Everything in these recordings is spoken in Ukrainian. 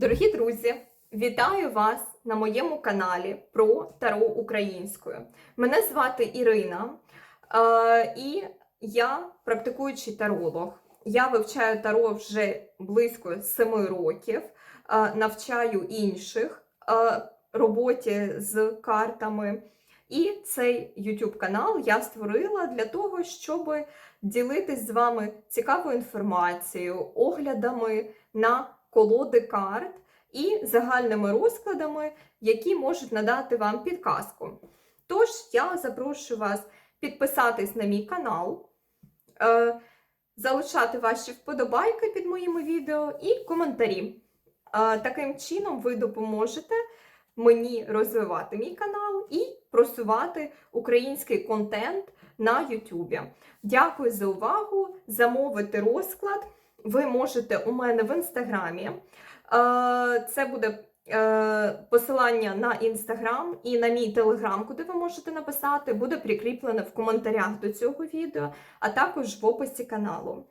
Дорогі друзі, вітаю вас на моєму каналі про Таро українською. Мене звати Ірина, е, і я практикуючий таролог. Я вивчаю таро вже близько 7 років, е, навчаю інших е, роботі з картами. І цей YouTube канал я створила для того, щоб ділитись з вами цікавою інформацією, оглядами на колоди карт і загальними розкладами, які можуть надати вам підказку. Тож я запрошую вас підписатись на мій канал, е, залишати ваші вподобайки під моїми відео і коментарі. Е, Таким чином ви допоможете мені розвивати мій канал і просувати український контент на YouTube. Дякую за увагу. Замовити розклад ви можете у мене в інстаграмі. Е, Це буде е, посилання на інстаграм і на мій телеграм, куди ви можете написати, буде прикріплене в коментарях до цього відео, а також в описі каналу.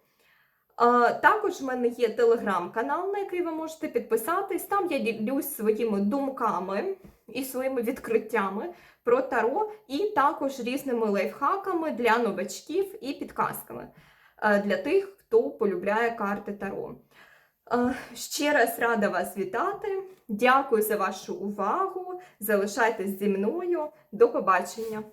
Е, Також в мене є телеграм-канал, на який ви можете підписатись. Там я ділюсь своїми думками і своїми відкриттями про таро, і також різними лайфхаками для новачків і підказками для тих, хто полюбляє карти Таро. Ще раз рада вас вітати. Дякую за вашу увагу. Залишайтесь зі мною. До побачення!